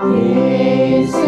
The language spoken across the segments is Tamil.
இயேசு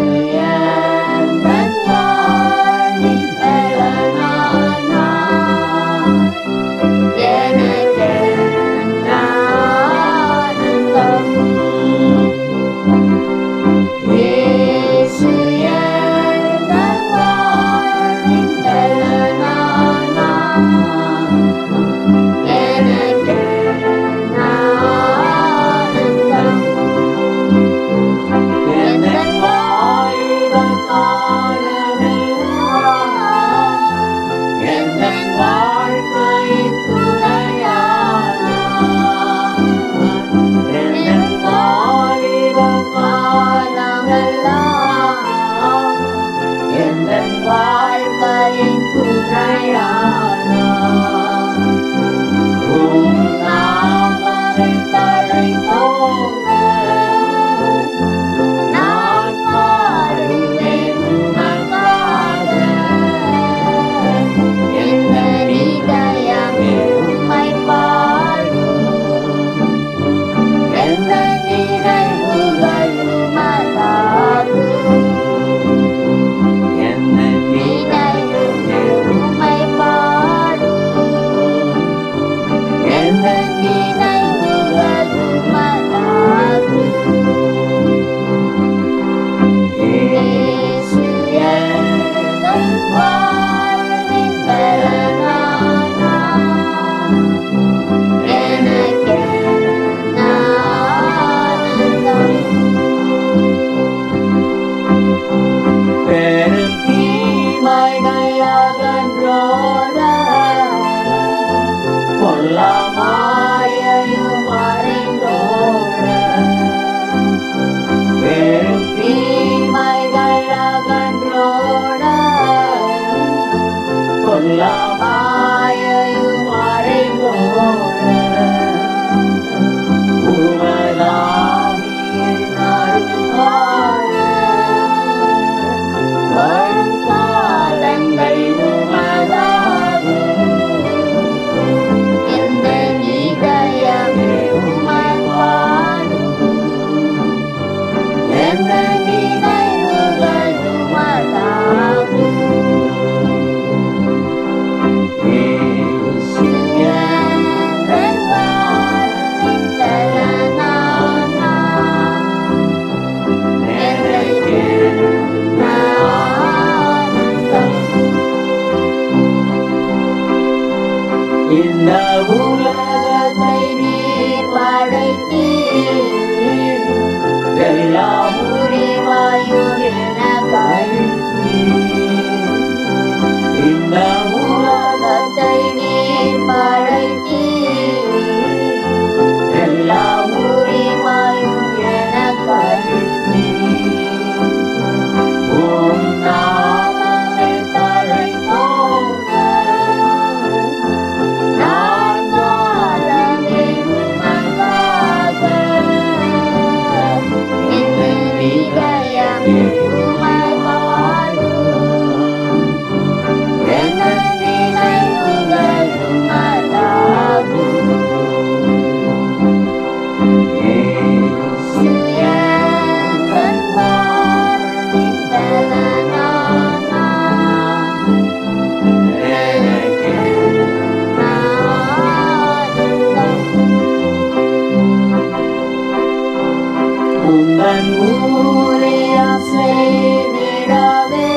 உங்கள் ஊழியம் செய்திடவே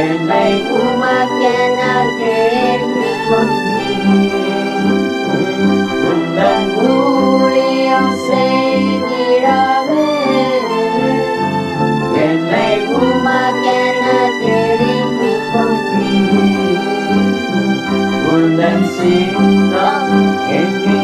என்னை உமக்கென கேட்டு உங்கள் ஊழியம் செய்திடவே என்னை உமக்கென தெரிந்து கொண்டீர் உங்கள் சீரம் எங்கே